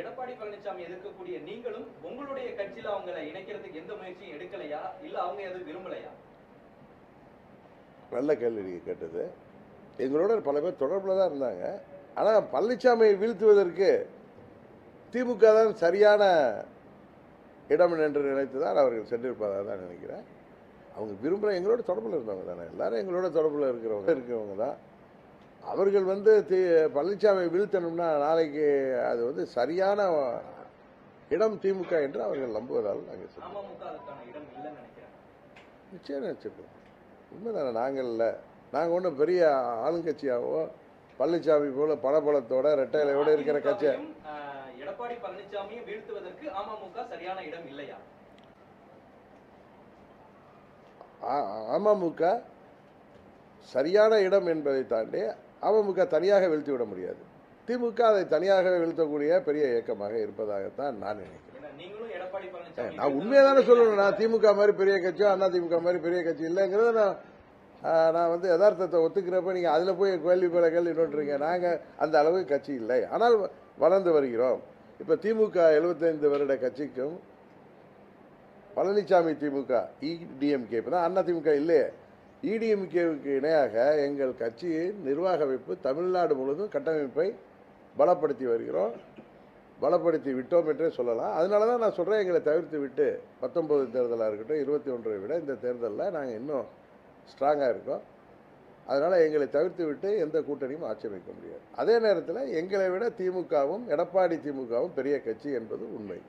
எடப்பாடி பழனிசாமி எதிர்க்கக்கூடிய நீங்களும் உங்களுடைய கட்சியில அவங்களை இணைக்கிறதுக்கு எந்த முயற்சியும் எடுக்கலையா? இல்ல அவங்க எதுவும் விரும்பலையா? நல்ல கேள்வி நீங்கள் கேட்டது. எங்களோட பல பேர் தொடர்பில் தான் இருந்தாங்க. ஆனால் பழனிசாமியை வீழ்த்துவதற்கு திமுக தான் சரியான இடம் என்று நினைத்து தான் அவர்கள் சென்றிருப்பதாக தான் நினைக்கிறேன். அவங்க விரும்புகிற எங்களோட தொடர்பில் இருந்தவங்க தானே. எல்லாரும் எங்களோட தொடர்பில் இருக்கிறவங்க இருக்கிறவங்க தான். அவர்கள் வந்து தி பழனிசாமியை வீழ்த்தணும்னா நாளைக்கு அது வந்து சரியான இடம் திமுக என்று அவர்கள் நம்புவதால் நாங்கள் சொல்லுவோம் நிச்சயம் நிச்சயம் உண்மைதானே நாங்கள் இல்லை. நாங்கள் ஒன்றும் பெரிய ஆளுங்கட்சியாகவோ பழனிசாமி போல பணபலத்தோட ரெட்டையிலையோட இருக்கிற கட்சி எடப்பாடி பழனிசாமியை வீழ்த்துவதற்கு அமமுக சரியான இடம் இல்லையா? அமமுக சரியான இடம் என்பதை தாண்டி அமமுக தனியாக வீழ்த்தி விட முடியாது. திமுக அதை தனியாக வீழ்த்தக்கூடிய பெரிய இயக்கமாக இருப்பதாகத்தான் நான் நினைக்கிறேன். நான் உண்மையை தானே சொல்லணும் நான் திமுக மாதிரி பெரிய கட்சியோ அண்ணா திமுக மாதிரி பெரிய கட்சி இல்லைங்கிறத நான் நான் வந்து யதார்த்தத்தை ஒத்துக்கிறப்ப நீங்கள் அதில் போய் கேள்வி பல கேள்வி நோட்டுறீங்க. நாங்கள் அந்த அளவுக்கு கட்சி இல்லை. ஆனால் வளர்ந்து வருகிறோம். இப்போ திமுக 75 வருட கட்சிக்கும் பழனிசாமி திமுக இடிஎம்கே இப்போ தான் அண்ணா திமுக இல்லையே. இடிஎம்கேவுக்கு இணையாக எங்கள் கட்சியின் நிர்வாக அமைப்பு தமிழ்நாடு முழுவதும் கட்டமைப்பை பலப்படுத்தி வருகிறோம். பலப்படுத்தி விட்டோம் என்றே சொல்லலாம். அதனால தான் நான் சொல்கிறேன் எங்களை தவிர்த்து விட்டு பத்தொம்பது தேர்தலாக இருக்கட்டும் இருபத்தி ஒன்றை விட இந்த தேர்தலில் நாங்கள் இன்னும் ஸ்ட்ராங்காக இருக்கோம். அதனால் எங்களை தவிர்த்து விட்டு எந்த கூட்டணியும் ஆட்சியமைக்க முடியாது. அதே நேரத்தில் எங்களை விட திமுகவும் எடப்பாடி திமுகவும் பெரிய கட்சி என்பது உண்மை.